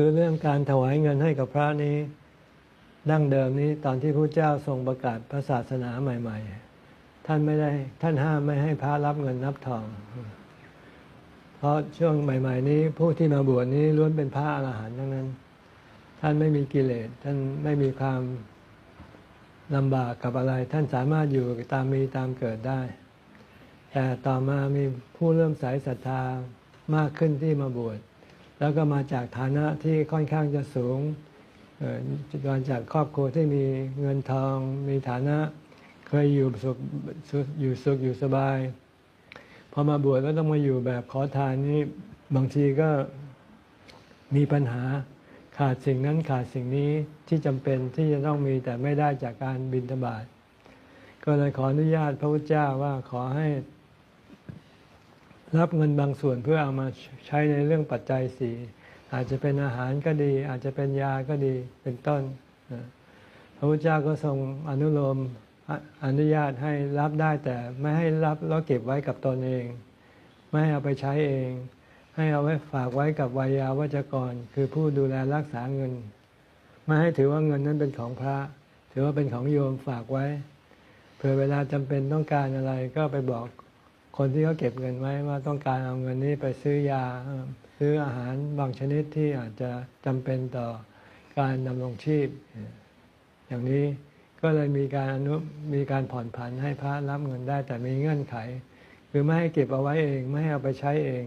คือเรื่องการถวายเงินให้กับพระนี้ ดั้งเดิมนี้ตอนที่พระเจ้าทรงประกาศพระศาสนาใหม่ ๆ ท่านไม่ได้ท่านห้ามไม่ให้พระรับเงินรับทอง เพราะช่วงใหม่ ๆ นี้ผู้ที่มาบวชนี้ล้วนเป็นพระอรหันต์ทั้งนั้น ท่านไม่มีกิเลสท่านไม่มีความลำบากกับอะไร ท่านสามารถอยู่ตามมีตามเกิดได้ แต่ต่อมามีผู้เริ่มสายศรัทธามากขึ้นที่มาบวช แล้วก็มาจากฐานะที่ค่อนข้างจะสูงเอ่อมาจากครอบครัวที่มีเงินทองมีฐานะ เคยอยู่สุขอยู่สุขอยู่สบาย พอมาบวชแล้วต้องมาอยู่แบบขอทานนี่บางทีก็มีปัญหาขาดสิ่งนั้นขาดสิ่งนี้ที่จำเป็นที่จะต้องมีแต่ไม่ได้จากการบินทบาทก็เลยขออนุญาตพระพุทธเจ้าว่าขอให้ รับเงินบางส่วนเพื่อเอามาใช้ในเรื่องปัจจัยสี่อาจจะเป็นอาหารก็ดี อาจจะเป็นยาก็ดีเป็นต้นพระพุทธเจ้าก็ทรงอนุโลมอนุญาตให้รับได้แต่ไม่ให้รับแล้วเก็บไว้กับตนเอง ไม่ให้เอาไปใช้เอง ให้เอาไว้ฝากไว้กับวายาวัจกร คือผู้ดูแลรักษาเงิน ไม่ให้ถือว่าเงินนั้นเป็นของพระ ถือว่าเป็นของโยมฝากไว้เผื่อเวลาจำเป็นต้องการอะไรก็ไปบอก คนที่เขาเก็บเงินไว้ว่าต้องการเอาเงินนี้ไปซื้อยาซื้ออาหารบางชนิดที่อาจจะจำเป็นต่อการดำรงชีพ อย่างนี้ก็เลยมีการอนุมีการผ่อนผันให้พระรับเงินได้ แต่มีเงื่อนไข คือไม่ให้เก็บเอาไว้เองไม่ให้เอาไปใช้เอง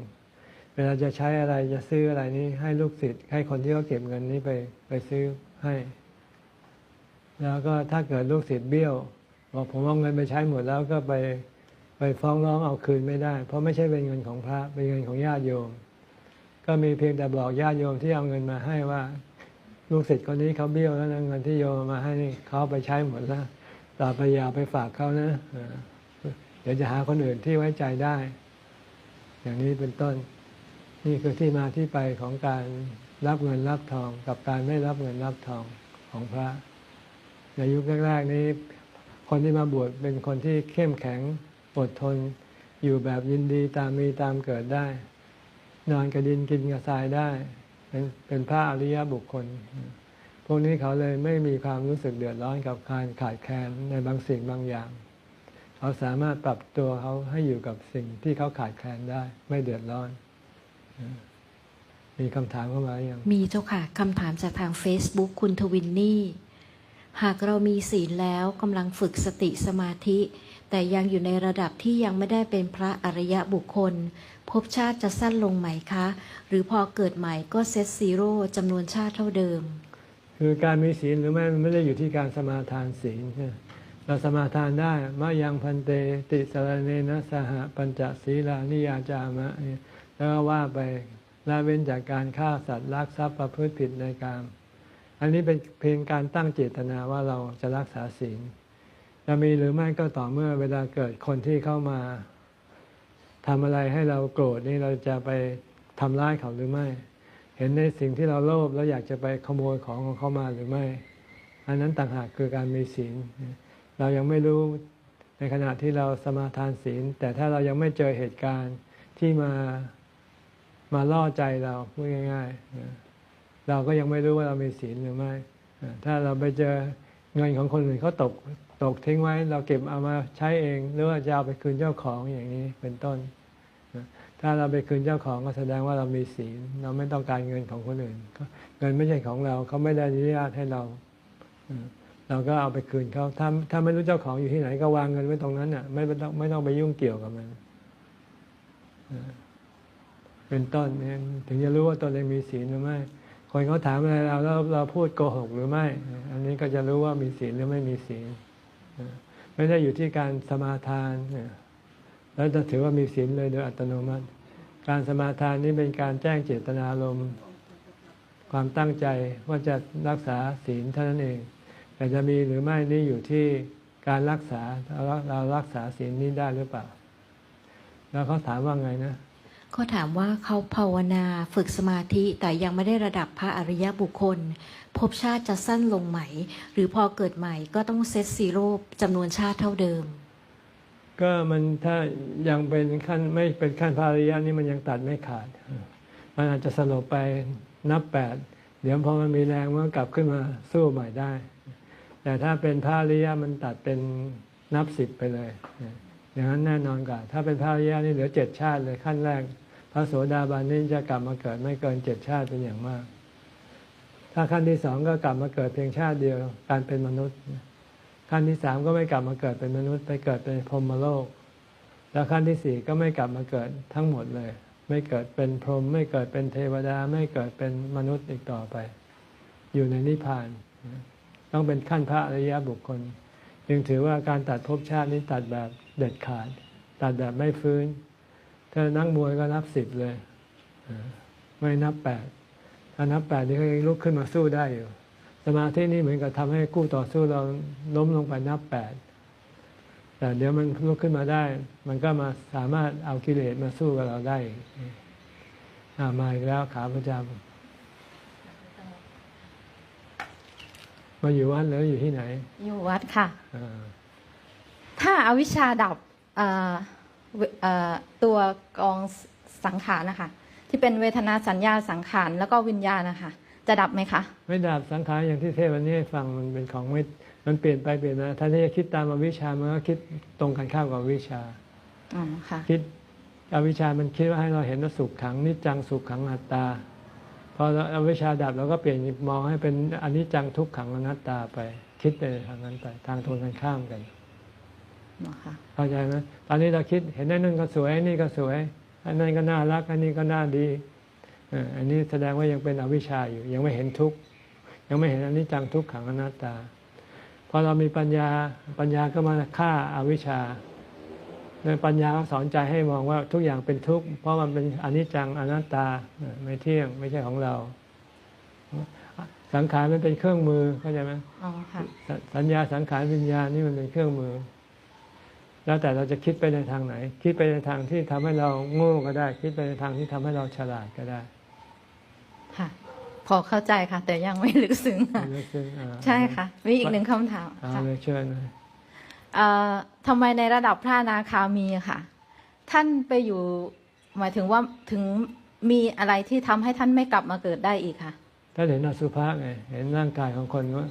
เวลาจะใช้อะไรจะซื้ออะไรนี้ให้ลูกศิษย์ให้คนที่เขาเก็บเงินนี้ไปไปซื้อให้ แล้วก็ถ้าเกิดลูกศิษย์เบี้ยวบอกผมเอาเงินไปใช้หมดแล้วก็ไป ไปฟ้องร้องเอาคืนไม่ได้ เพราะไม่ใช่เป็นเงินของพระเป็นเงินของญาติโยม ก็มีเพียงแต่บอกญาติโยมที่เอาเงินมาให้ว่าลูกศิษย์คนนี้เขาเบี้ยวแล้วนะเงินที่โยมามาให้นี่เขาไปใช้หมดแล้วต่อไปอย่าไปฝากเขานะเดี๋ยวจะหาคนอื่นที่ไว้ใจได้ อย่างนี้เป็นต้น นี่คือที่มาที่ไปของการรับเงินรับทอง กับการไม่รับเงินรับทองของพระในยุคแรกๆนี้ คนที่มาบวชเป็นคนที่เข้มแข็ง อดทนอยู่แบบยินดีตามมีตามเกิดได้ นอนกระดินกินกระทรายได้ เป็นเป็นพระอริยบุคคล พวกนี้เขาเลยไม่มีความรู้สึกเดือดร้อนกับการขาดแคลนในบางสิ่งบางอย่าง เขาสามารถปรับตัวเขาให้อยู่กับสิ่งที่เขาขาดแคลนได้ ไม่เดือดร้อน มีคำถามเข้ามาหรือยังมีเจ้าค่ะคำถามจากทาง Facebook คุณทวินนี่ หากเรามีศีลแล้วกำลังฝึกสติสมาธิ แต่ยังอยู่ในระดับที่ยังไม่ได้เป็นพระอริยบุคคล ภพชาติจะสั้นลงไหมคะ หรือพอเกิดใหม่ก็เซตซีโร่จำนวนชาติเท่าเดิม คือการมีศีลหรือไม่มันไม่ได้อยู่ที่การสมาทานศีลเราสมาทานได้มะยังพันเตติสารเนนะสหปัญจศีลานิยาจามะแล้วก็ว่าไปละเว้นจากการฆ่าสัตว์ลักทรัพย์ประพฤติผิดในกามอันนี้เป็นเพียงการตั้งเจตนาว่าเราจะรักษาศีล จะมีหรือไม่ก็ต่อเมื่อเวลาเกิดคนที่เข้ามาทำอะไรให้เราโกรธนี่เราจะไปทำร้ายเขาหรือไม่ เห็นในสิ่งที่เราโลภแล้วอยากจะไปขโมยของของเขามาหรือไม่ อันนั้นต่างหากคือการมีศีล เรายังไม่รู้ในขณะที่เราสมาทานศีล แต่ถ้าเรายังไม่เจอเหตุการณ์ที่มามาล่อใจเราพูดง่ายๆเราก็ยังไม่รู้ว่าเรามีศีลหรือไม่ ถ้าเราไปเจอเงินของคนอื่นเขาตก ตกทิ้งไว้เราเก็บเอามาใช้เอง หรือว่าจะเอาไปคืนเจ้าของอย่างนี้เป็นต้น ถ้าเราไปคืนเจ้าของก็แสดงว่าเรามีศีลเราไม่ต้องการเงินของคนอื่นเงินไม่ใช่ของเราเขาไม่ได้อนุญาตให้เราเราก็เอาไปคืนเขาถ้าถ้าไม่รู้เจ้าของอยู่ที่ไหนก็วางเงินไว้ตรงนั้นน่ะไม่ต้องไม่ต้องไปยุ่งเกี่ยวกับมันเป็นต้นนี่ถึงจะรู้ว่าตนเองมีศีลหรือไม่คนเขาถามอะไรเราแล้วเราพูดโกหกหรือไม่ อันนี้ก็จะรู้ว่ามีศีลหรือไม่มีศีล ไม่ได้อยู่ที่การสมาทาน แล้วจะถือว่ามีศีลเลยโดยอัตโนมัติ การสมาทานนี้เป็นการแจ้งเจตนารมณ์ความตั้งใจว่าจะรักษาศีลเท่านั้นเอง แต่จะมีหรือไม่นี่อยู่ที่การรักษาเราเรารักษาศีลนี้ได้หรือเปล่า แล้วเขาถามว่าไงนะ ก็ถามว่าเขาภาวนาฝึกสมาธิแต่ยังไม่ได้ระดับพระอริยบุคคลภพชาติจะสั้นลงไหม หรือพอเกิดใหม่ก็ต้องเซตซีโร่จำนวนชาติเท่าเดิม ก็มันถ้ายังเป็นขั้นไม่เป็นขั้นพระอริยะนี่มันยังตัดไม่ขาด มันอาจจะสลบไปนับแปดเดี๋ยวพอมันมีแรงมันก็กลับขึ้นมาสู้ใหม่ได้ แต่ถ้าเป็นพระอริยะมันตัดเป็นนับสิบไปเลย อย่างนั้นแน่นอนกว่าถ้าเป็นพระอริยะนี่เหลือเจ็ดชาติเลยขั้นแรก พระโสดาบันนี่จะกลับมาเกิดไม่เกินเจ็ดชาติเป็นอย่างมาก ถ้าขั้นที่สองก็กลับมาเกิดเพียงชาติเดียวการเป็นมนุษย์ ขั้นที่สามก็ไม่กลับมาเกิดเป็นมนุษย์ไปเกิดเป็นพรหมโลก แล้วขั้นที่สี่ก็ไม่กลับมาเกิดทั้งหมดเลย ไม่เกิดเป็นพรหมไม่เกิดเป็นเทวดา ไม่เกิดเป็นมนุษย์อีกต่อไป อยู่ในนิพพาน ต้องเป็นขั้นพระอริยบุคคล จึงถือว่าการตัดภพชาตินี้ตัดแบบเด็ดขาด ตัดแบบไม่ฟื้น ถ้านักมวยก็นับสิบเลย ไม่นับแปดถ้านับแปดนี่ก็ยังลุกขึ้นมาสู้ได้อยู่ สมาธินี่เหมือนกับทำให้คู่ต่อสู้เราล้มลงไปนับแปดแต่เดี๋ยวมันลุกขึ้นมาได้ มันก็มาสามารถเอากิเลสมาสู้กับเราได้ออ่ามาอีกแล้วขาประจำ มาอยู่วัดหรืออยู่ที่ไหน อยู่วัดค่ะอ่าถ้าอาวิชชาดับเอ่อเวเอ่อตัวกองสังขารนะคะ ที่เป็นเวทนาสัญญาสังขารแล้วก็วิญญาณนะคะ จะดับไหมคะไม่ดาบสังขารอย่างที่เทศวันนี้ให้ฟังมันเป็นของไม่มันเปลี่ยนไปเปลี่ยนมาถ้าที่จะคิดตามอวิชชามันก็คิดตรงกันข้ามกับอวิชชาอ๋อค่ะคิดอวิชชามันคิดว่าให้เราเห็นว่าสุขขังนิจจังสุขขังอัตตา พอเราอวิชชาดับเราก็เปลี่ยนมองให้เป็นอนิจจังทุกขังอนัตตาไป คิดไปทางนั้นไป ทางตรงกันข้ามกันอ๋อค่ะเข้าใจไหมตอนนี้เราคิดเห็นนั่นนั่นก็สวยอันนี่ก็สวยอันนั้นก็น่ารักอันนี้ก็น่าดีเอ่ออันนี้แสดงว่ายังเป็นอวิชชาอยู่ ยังไม่เห็นทุกข์ยังไม่เห็นอนิจจังทุกขังอนัตตาพอเรามีปัญญาปัญญาก็มาฆ่าอาวิชชา ในปัญญาก็สอนใจให้มองว่าทุกอย่างเป็นทุกข์เพราะมันเป็นอนิจจังอนัตตาเอ่อไม่เที่ยงไม่ใช่ของเรา สังขารมันเป็นเครื่องมือเข้าใจไหมอ๋อค่ะสสัญญาสังขารวิญญาณนี่มันเป็นเครื่องมือ แล้วแต่เราจะคิดไปในทางไหน คิดไปในทางที่ทำให้เราโง่ก็ได้ คิดไปในทางที่ทำให้เราฉลาดก็ได้ค่ะพอเข้าใจค่ะ แต่ยังไม่ลึกซึ้งค่ะไม่ลึกซึ้งอ่าใช่ค่ะ มีอีกหนึ่งคำถามเอาค่ะเลยเชิญนะเอ่อ ทำไมในระดับพระนาคามีค่ะ ท่านไปอยู่หมายถึงว่าถึงมีอะไรที่ทำให้ท่านไม่กลับมาเกิดได้อีกค่ะถ้านเห็นอสุภะไงเห็นร่างกายของคนว่า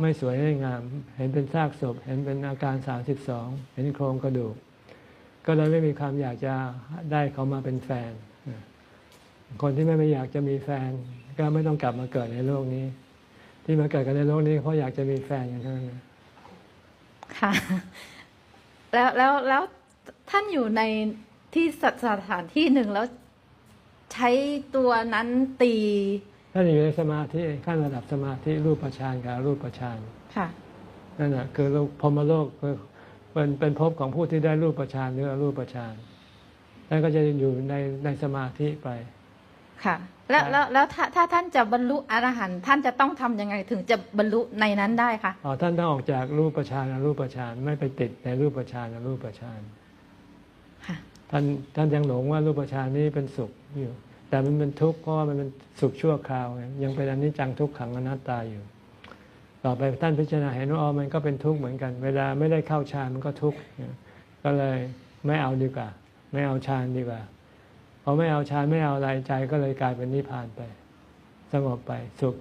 ไม่สวยไม่งาม เห็นเป็นซากศพ เห็นเป็นอาการ32เห็นโครงกระดูก ก็เลยไม่มีความอยากจะได้เขามาเป็นแฟน คนที่ไม่ไม่อยากจะมีแฟน ก็ไม่ต้องกลับมาเกิดในโลกนี้ ที่มาเกิดกันในโลกนี้เพราะอยากจะมีแฟนอย่างเท่านั้นนะ ค่ะ แล้วแล้วแล้วท่านอยู่ในที่สสถานที่หนึ่งแล้วใช้ตัวนั้นตีถ้าอยู่ในสมาธิขั้นระดับสมาธิรูปฌานกับรูปฌานค่ะนั่นแหะคือโลกพรหมโลกคือเป็นเป็นภพของผู้ที่ได้รูปฌานหรืออรูปฌานนั่นก็จะอยู่ในในสมาธิไปค่ะ แล้วครับแล้วแล้วถ้าถ้าท่านจะบรรลุอรหันต์ท่านจะต้องทำยังไงถึงจะบรรลุในนั้นได้คะอ๋อท่านต้องออกจากรูปฌานอรูปฌานไม่ไปติดในรูปฌานอรูปฌานค่ะท่านท่านยังหลงว่ารูปฌานนี้เป็นสุขอยู่ แต่มันเป็นทุกข์เพราะว่ามันเป็นสุขชั่วคราวไงยังเป็นอนิจจังทุกขังอนัตตาอยู่ ต่อไปท่านพิจารณาเห็นว่าอ๋อมันก็เป็นทุกข์เหมือนกัน เวลาไม่ได้เข้าฌานมันก็ทุกข์ก็เลยไม่เอาดีกว่า ไม่เอาฌานดีกว่า พอไม่เอาฌานไม่เอาอะไรใจก็เลยกลายเป็นนิพพานไป สงบไปสุข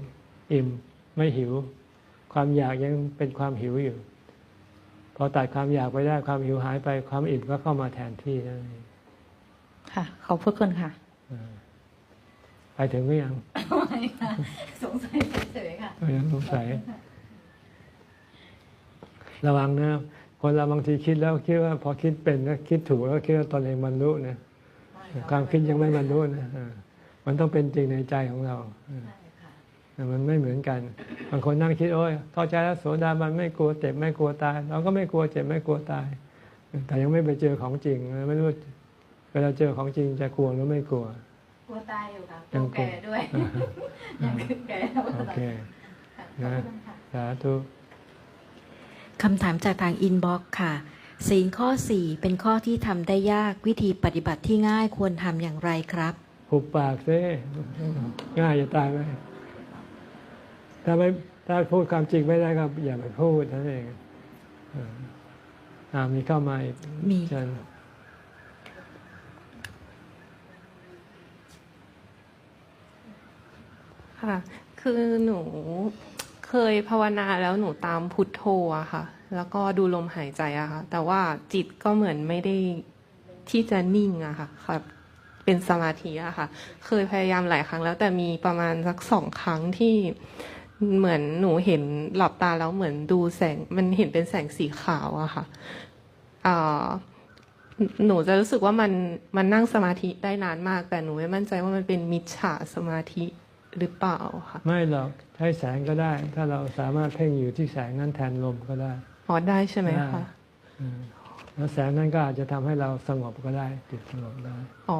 อิ่มไม่หิว ความอยากยังเป็นความหิวอยู่ พอตัดความอยากไปได้ความหิวหายไปความอิ่มก็เข้ามาแทนที่นั่นเองค่ะขอบพระคุณค่ะอ่าไปถึงหรือยังไม่ค่ะสงสัยเฉยๆค่ะก็ยังสงสัยระวังนะคนเราบางทีคิดแล้วคิดว่าพอคิดเป็นแล้วคิดถูกแล้วคิดว่าตนเองบรรลุนะ ความคิดยังไม่บรรลุนะอ่ามันต้องเป็นจริงในใจของเราอ่าแต่มันไม่เหมือนกัน บางคนนั่งคิดโอ้ยเข้าใจแล้วโสดาบันไม่กลัวเจ็บไม่กลัวตาย เราก็ไม่กลัวเจ็บไม่กลัวตาย แต่ยังไม่ไปเจอของจริง ไม่รู้เวลาเจอของจริงจะกลัวหรือไม่กลัว กลัวตายอยู่ค่ะกยัลัวงกลัวแก่ด้วยยังคือแก่โอเคนะสาธุคำถามจากทางอินบ็อกซ์ค่ะ ศีลข้อ 4 เป็นข้อที่ทำได้ยากวิธีปฏิบัติที่ง่ายควรทำอย่างไรครับหุบปากซิง่ายจะตายไหมถ้าไม่ถ้าพูดความจริงไม่ได้ก็อย่าไปพูดนั่นเองเอออ่ามีเข้ามาอีกมีเชิญค่ะ คือหนูเคยภาวนาแล้วหนูตามพุทโธอะค่ะ แล้วก็ดูลมหายใจอะค่ะ แต่ว่าจิตก็เหมือนไม่ได้ที่จะนิ่งอะค่ะครับเป็นสมาธิอะค่ะ เคยพยายามหลายครั้งแล้วแต่มีประมาณสักสองครั้งที่เหมือนหนูเห็นหลับตาแล้วเหมือนดูแสงมันเห็นเป็นแสงสีขาวอะค่ะอ่าหนูจะรู้สึกว่ามันมันนั่งสมาธิได้นานมาก แต่หนูไม่มั่นใจว่ามันเป็นมิจฉาสมาธิหรือเปล่าค่ะ ไม่หรอกใช้แสงก็ได้ ถ้าเราสามารถเพ่งอยู่ที่แสงนั้นแทนลมก็ได้ อ๋อได้ใช่ไหมได้คะอืมแล้วแสงนั้นก็อาจจะทำให้เราสงบก็ได้จิตสงบได้อ๋อ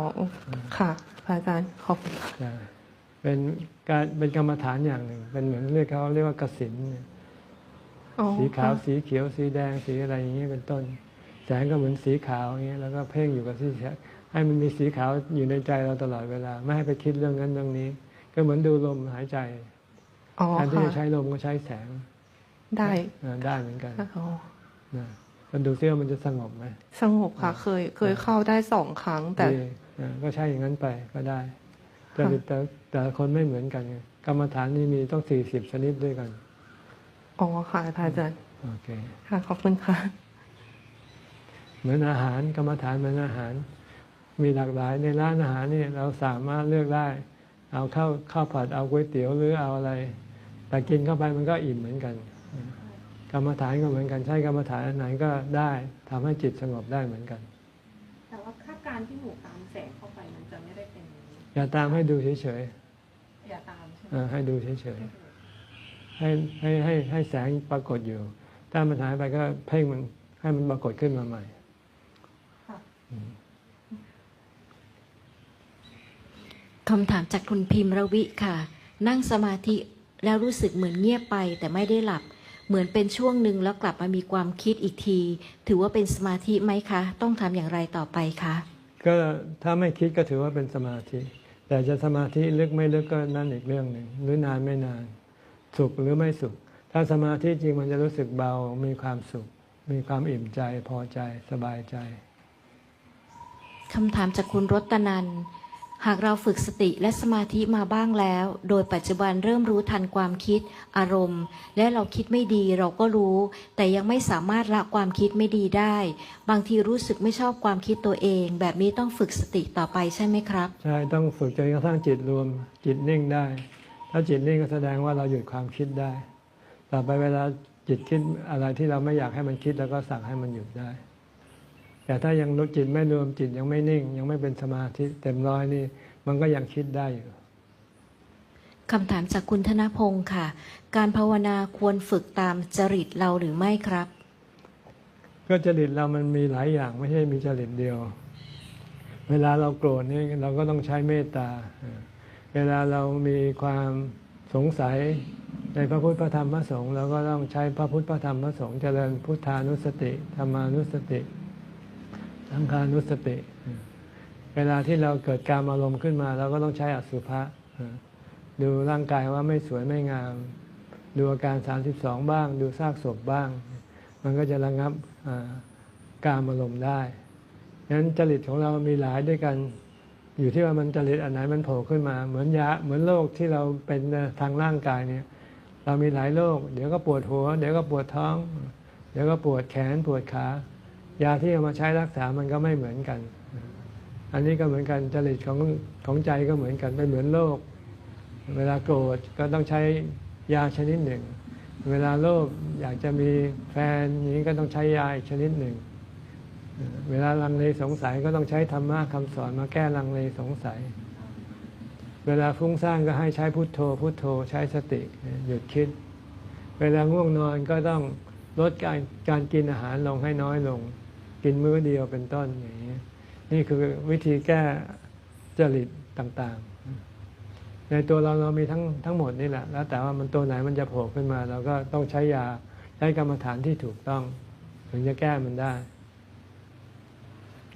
ค่ะพระอาจารย์ขอบคุณค่ะใช่เป็นการเป็นกรรมฐานอย่างหนึ่ง เป็นเหมือนเรียกเขาเรียกว่ากสินเนี่ยอ๋อสีขาวค่ะสีเขียวสีแดงสีอะไรอย่างเงี้ยเป็นต้น แสงก็เหมือนสีขาวอย่างเงี้ยแล้วก็เพ่งอยู่กับที่แสงให้มันมีสีขาวอยู่ในใจเราตลอดเวลา ไม่ให้ไปคิดเรื่องนั้นเรื่องนี้ ก็เหมือนดูลมหายใจอ๋อแทนที่ค่ะจะใช้ลมก็ใช้แสง ได้อ่าได้เหมือนกันอ๋อนะมันดูซิว่ามันจะสงบไหมสงบค่ะ เคยเคยเข้าได้สองครั้งแต่ดีอ่าก็ใช้อย่างนั้นไปก็ได้ แต่แต่แต่ละคนไม่เหมือนกันไงกรรมฐานนี่มีต้องสี่สิบชนิดด้วยกันอ๋อค่ะพระอาจารย์โอเคค่ะขอบคุณค่ะ เหมือนอาหารกรรมฐานเหมือนอาหาร มีหลากหลายในร้านอาหารนี่เราสามารถเลือกได้ เอาข้าวข้าวผัดเอาก๋วยเตี๋ยวหรือเอาอะไร แต่กินเข้าไปมันก็อิ่มเหมือนกัน กรรมฐานก็เหมือนกันใช้กรรมฐานอันไหนก็ได้ทำให้จิตสงบได้เหมือนกัน แต่ว่าค่าการที่หนูตามแสงเข้าไปมันจะไม่ได้เป็นอย่าตามให้ดูเฉยอย่าตามใช่ไหมๆอ่าให้ดูเฉยๆให้ให้ให้ให้แสงปรากฏอยู่ ถ้ามันหายไปก็เพ่งมันให้มันปรากฏขึ้นมาใหม่คำถามจากคุณพิมพ์ระวิค่ะ นั่งสมาธิแล้วรู้สึกเหมือนเงียบไปแต่ไม่ได้หลับ เหมือนเป็นช่วงหนึ่งแล้วกลับมามีความคิดอีกที ถือว่าเป็นสมาธิไหมคะ ต้องทำอย่างไรต่อไปคะก็ถ้าไม่คิดก็ถือว่าเป็นสมาธิ แต่จะสมาธิลึกไม่ลึกก็นั่นอีกเรื่องหนึ่งหรือนานไม่นาน สุขหรือไม่สุข ถ้าสมาธิจริงมันจะรู้สึกเบามีความสุข มีความอิ่มใจพอใจสบายใจคำถามจากคุณรตนัน หากเราฝึกสติและสมาธิมาบ้างแล้ว โดยปัจจุบันเริ่มรู้ทันความคิด อารมณ์ และเราคิดไม่ดีเราก็รู้ แต่ยังไม่สามารถละความคิดไม่ดีได้ บางทีรู้สึกไม่ชอบความคิดตัวเอง แบบนี้ต้องฝึกสติต่อไปใช่ไหมครับ ใช่ ต้องฝึกจนกระทั่งจิตรวมจิตนิ่งได้ ถ้าจิตนิ่งก็แสดงว่าเราหยุดความคิดได้ ต่อไปเวลาจิตคิดอะไรที่เราไม่อยากให้มันคิดแล้วก็สั่งให้มันหยุดได้ แต่ถ้ายังรู้จิตไม่รวมจิตยังไม่นิ่ง ยังไม่เป็นสมาธิเต็มร้อยนี่ มันก็ยังคิดได้อยู่คำถามจากคุณธนพงศ์ค่ะ การภาวนาควรฝึกตามจริตเราหรือไม่ครับ ก็จริตเรามันมีหลายอย่างไม่ใช่มีจริตเดียว เวลาเราโกรธนี่เราก็ต้องใช้เมตตาเออเวลาเรามีความสงสัยในพระพุทธพระธรรมพระสงฆ์เราก็ต้องใช้พระพุทธพระธรรมพระสงฆ์เจริญพุทธานุสติธรรมานุสติ สังฆานุสติเออเวลาที่เราเกิดการอารมณ์ขึ้นมา เราก็ต้องใช้อสุภะเออดูร่างกายว่าไม่สวยไม่งาม ดูอาการ 32 บ้าง ดูซากศพบ้าง มันก็จะระงับอ่าการอารมณ์ได้ฉะนั้นจริตของเรามีหลายด้วยกัน อยู่ที่ว่ามันจริตอันไหนมันโผล่ขึ้นมา เหมือนยาเหมือนโรคที่เราเป็นทางร่างกายเนี่ย เรามีหลายโรค เดี๋ยวก็ปวดหัว เดี๋ยวก็ปวดท้อง เดี๋ยวก็ปวดแขนปวดขา ยาที่เอามาใช้รักษามันก็ไม่เหมือนกัน อันนี้ก็เหมือนกันจริตของของใจก็เหมือนกันไม่เหมือนโรคเวลาโกรธก็ต้องใช้ยาชนิดหนึ่ง เวลาโลภอยากจะมีแฟนอย่างนี้ก็ต้องใช้ยาอีกชนิดหนึ่ง เวลาลังเลสงสัยก็ต้องใช้ธรรมะคำสอนมาแก้ลังเลสงสัย เวลาฟุ้งซ่านก็ให้ใช้พุทโธ พุทโธใช้สติหยุดคิด เวลาง่วงนอนก็ต้องลดการการกินอาหารลงให้น้อยลง กินมื้อเดียวเป็นต้นอย่างนี้นี่คือวิธีแก้จริตต่างๆ ในตัวเราเรามีทั้งทั้งหมดนี่แหละ แล้วแต่ว่ามันตัวไหนมันจะโผล่ขึ้นมาเราก็ต้องใช้ยาใช้กรรมฐานที่ถูกต้อง ถึงจะแก้มันได้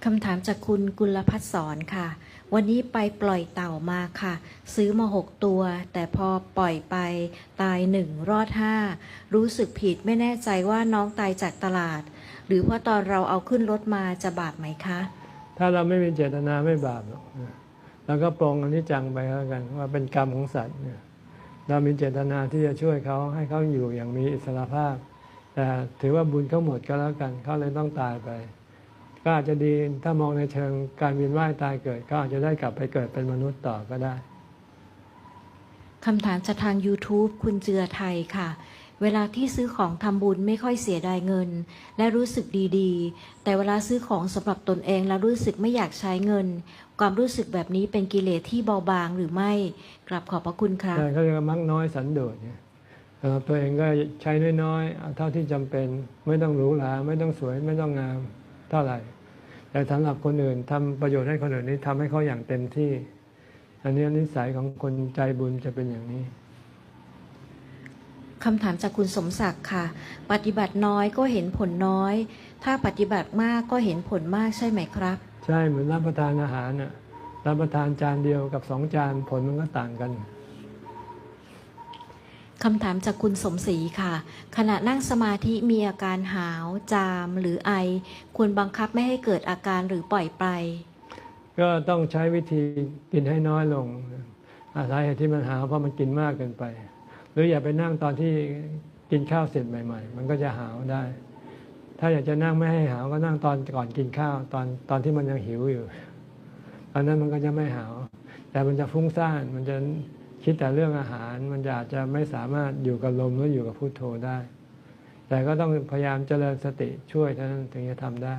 คำถามจากคุณกุลพัฒสอนค่ะ วันนี้ไปปล่อยเต่ามาค่ะ ซื้อมาหกตัว แต่พอปล่อยไปตายหนึ่งรอดห้ารู้สึกผิดไม่แน่ใจว่าน้องตายจากตลาด หรือเพราะตอนเราเอาขึ้นรถมาจะบาปไหมคะ ถ้าเราไม่มีเจตนาไม่บาปหรอกเราก็ปรงอันนี้จังไปแล้วกัน ว่าเป็นกรรมของสัตว์เนี่ยเรามีเจตนาที่จะช่วยเขาให้เขาอยู่อย่างมีอิสรภาพ แต่ถือว่าบุญเขาหมดก็แล้วกันเขาเลยต้องตายไป ก็อาจจะดีถ้ามองในเชิงการเวียนว่ายตายเกิด ก็อาจจะได้กลับไปเกิดเป็นมนุษย์ต่อก็ได้คำถามจากทาง YouTube คุณเจือไทยค่ะ เวลาที่ซื้อของทำบุญไม่ค่อยเสียดายเงิน และรู้สึกดีๆ แต่เวลาซื้อของสำหรับตนเองแล้วรู้สึกไม่อยากใช้เงิน ความรู้สึกแบบนี้เป็นกิเลสที่เบาบางหรือไม่กราบขอบพระคุณครับใช่เขาเรียกว่ามักน้อยสันโดษเนี่ยสำหรับตัวเองก็ใช้น้อยๆเอาเท่าที่จำเป็นไม่ต้องหรูหราไม่ต้องสวยไม่ต้องงามเท่าไหร่ แต่สำหรับคนอื่นทำประโยชน์ให้คนอื่นนี่ทำให้เขาอย่างเต็มที่ อันนี้นิสัยของคนใจบุญจะเป็นอย่างนี้คำถามจากคุณสมศักดิ์ค่ะ ปฏิบัติน้อยก็เห็นผลน้อย ถ้าปฏิบัติมากก็เห็นผลมากใช่ไหมครับ ใช่เหมือนรับประทานอาหารน่ะรับประทานจานเดียวกับสองจานผลมันก็ต่างกัน คำถามจากคุณสมศรีค่ะ ขณะนั่งสมาธิมีอาการหาว จาม หรือไอ ควรบังคับไม่ให้เกิดอาการหรือปล่อยไป ก็ต้องใช้วิธีกินให้น้อยลงอาสาเหตุที่มันหาวเพราะมันกินมากเกินไป หรืออย่าไปนั่งตอนที่กินข้าวเสร็จใหม่ ๆ มันก็จะหาวได้ ถ้าอยากจะนั่งไม่ให้หาวก็นั่งตอนก่อนกินข้าวตอนตอนที่มันยังหิวอยู่ตอนนั้นมันก็จะไม่หาว แต่มันจะฟุ้งซ่านมันจะ คิดแต่เรื่องอาหารมันจะอาจจะไม่สามารถอยู่กับลมหรืออยู่กับพุโทโธได้ แต่ก็ต้องพยายามเจริญสติช่วยเท่านั้นถึงจะทำได้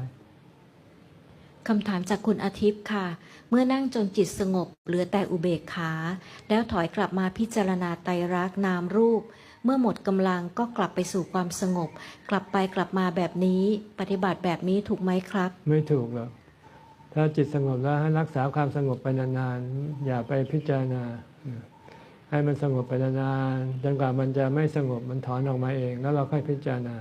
คำถามจากคุณอาทิตย์ค่ะ เมื่อนั่งจนจิตสงบเหลือแต่อุเบกขา แล้วถอยกลับมาพิจารณาไตรลักษณ์นามรูป เมื่อหมดกำลังก็กลับไปสู่ความสงบ กลับไปกลับมาแบบนี้ปฏิบัติแบบนี้ถูกไหมครับ ไม่ถูกหรอกถ้าจิตสงบแล้วให้รักษาความสงบไปนานๆอย่าไปพิจารณา ให้มันสงบไปนานๆจนกว่ามันจะไม่สงบมันถอนออกมาเอง แล้วเราค่อยพิจารณา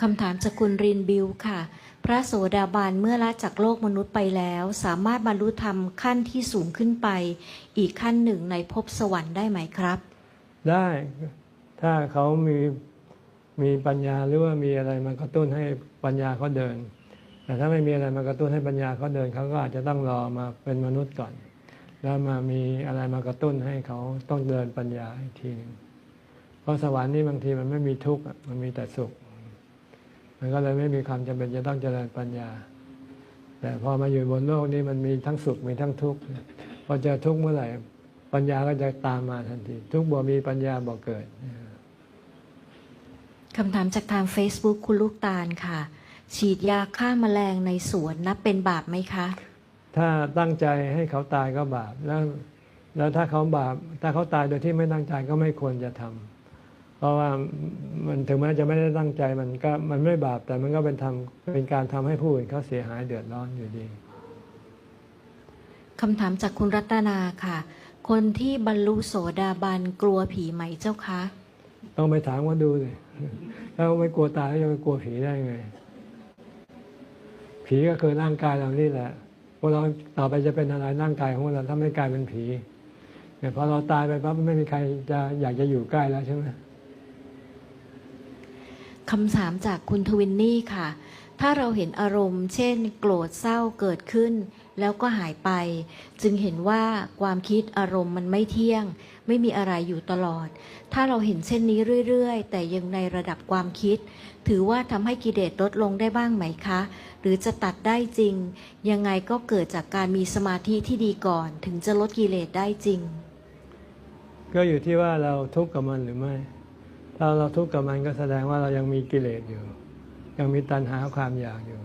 คำถามจากคุณรินบิวค่ะ พระโสดาบันเมื่อละจากโลกมนุษย์ไปแล้ว สามารถบรรลุธรรมขั้นที่สูงขึ้นไป อีกขั้นหนึ่งในภพสวรรค์ได้ไหมครับ ได้ถ้าเขามีมีปัญญาหรือว่ามีอะไรมากระตุ้นให้ปัญญาเขาเดิน แต่ถ้าไม่มีอะไรมากระตุ้นให้ปัญญาเขาเดินเขาก็อาจจะต้องรอมาเป็นมนุษย์ก่อน แล้วมามีอะไรมากระตุ้นให้เขาต้องเดินปัญญาอีกทีหนึ่งเพราะสวรรค์นี่บางทีมันไม่มีทุกข์มันมีแต่สุข มันก็เลยไม่มีความจำเป็นจะต้องเจริญปัญญา แต่พอมาอยู่บนโลกนี้มันมีทั้งสุขมีทั้งทุกข์พอเจอทุกข์เมื่อไหร่ปัญญาก็จะตามมาทันที ทุกข์บ่มีปัญญาบ่เกิดคำถามจากทาง Facebook คุณลูกตาลค่ะ ฉีดยาฆ่าแมลงในสวนนับเป็นบาปไหมคะ ถ้าตั้งใจให้เขาตายก็บาปแล้วแล้วถ้าเขาบาปถ้าเขาตายโดยที่ไม่ตั้งใจก็ไม่ควรจะทำเพราะว่ามันถึงแม้จะไม่ได้ตั้งใจมันก็มันไม่บาปแต่มันก็เป็นทำเป็นการทำให้ผู้อื่นเขาเสียหายเดือดร้อนอยู่ดีคำถามจากคุณรัตนาค่ะ คนที่บรรลุโสดาบันกลัวผีไหมเจ้าคะ ต้องไปถามว่าดูสิถ้าไม่กลัวตายแล้วจะไปกลัวผีได้ไง ผีก็คือร่างกายเรานี่แหละ พวกเราต่อไปจะเป็นอะไรร่างกายของเราถ้าไม่กลายเป็นผีเนี่ยพอเราตายไปปั๊บไม่มีใครจะอยากจะอยู่ใกล้แล้วใช่ไหมคำถามจากคุณทวินนี่ค่ะ ถ้าเราเห็นอารมณ์ เช่น โกรธเศร้าเกิดขึ้น แล้วก็หายไป จึงเห็นว่าความคิดอารมณ์มันไม่เที่ยง ไม่มีอะไรอยู่ตลอด ถ้าเราเห็นเช่นนี้เรื่อย ๆ แต่ยังในระดับความคิด ถือว่าทำให้กิเลสลดลงได้บ้างไหมคะ หรือจะตัดได้จริง ยังไงก็เกิดจากการมีสมาธิที่ดีก่อน ถึงจะลดกิเลสได้จริง ก็อยู่ที่ว่าเราทุกข์กับมันหรือไม่ ถ้าเราทุกข์กับมันก็แสดงว่าเรายังมีกิเลสอยู่ ยังมีตัณหาความอยากอยู่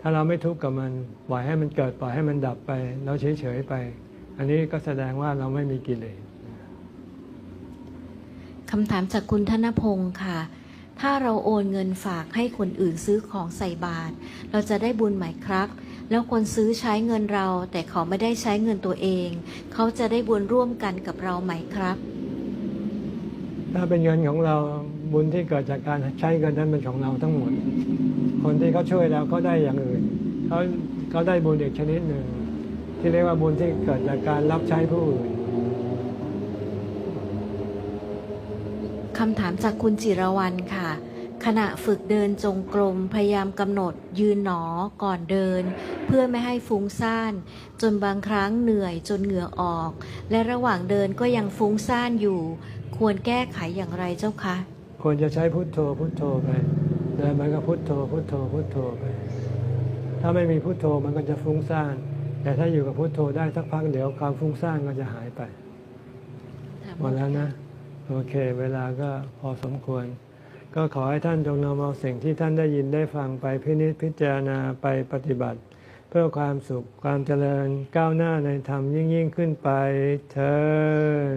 ถ้าเราไม่ทุกข์กับมันปล่อยให้มันเกิดปล่อยให้มันดับไป เราเฉยๆไป อันนี้ก็แสดงว่าเราไม่มีกิเลสคำถามจากคุณธนพงศ์ค่ะ ถ้าเราโอนเงินฝากให้คนอื่นซื้อของใส่บาตรเราจะได้บุญไหมครับ แล้วคนซื้อใช้เงินเรา แต่เขาไม่ได้ใช้เงินตัวเอง เขาจะได้บุญร่วมกันกับเราไหมครับ ถ้าเป็นเงินของเรา บุญที่เกิดจากการใช้เงินนั้นเป็นของเราทั้งหมด คนที่เขาช่วยเราเขาได้อย่างอื่นเขาเขาได้บุญอีกชนิดหนึ่ง ที่เรียกว่าบุญที่เกิดจากการรับใช้ผู้อื่นคำถามจากคุณจิรวรรณค่ะ ขณะฝึกเดินจงกรมพยายามกำหนดยืนหนอก่อนเดิน เพื่อไม่ให้ฟุ้งซ่าน จนบางครั้งเหนื่อยจนเหงื่อออก และระหว่างเดินก็ยังฟุ้งซ่านอยู่ ควรแก้ไขอย่างไรเจ้าคะ ควรจะใช้พุทโธพุทโธไปเดินมันก็พุทโธพุทโธพุทโธไป ถ้าไม่มีพุทโธมันก็จะฟุ้งซ่าน แต่ถ้าอยู่กับพุทโธได้สักพักเดี๋ยวความฟุ้งซ่านก็จะหายไปหมดแล้วนะโอเค เวลาก็พอสมควร ก็ขอให้ท่านจงนำเอาสิ่งที่ท่านได้ยินได้ฟังไปพินิจพิจารณาไปปฏิบัติ เพื่อความสุขความเจริญก้าวหน้าในธรรมยิ่งยิ่งขึ้นไปเทิน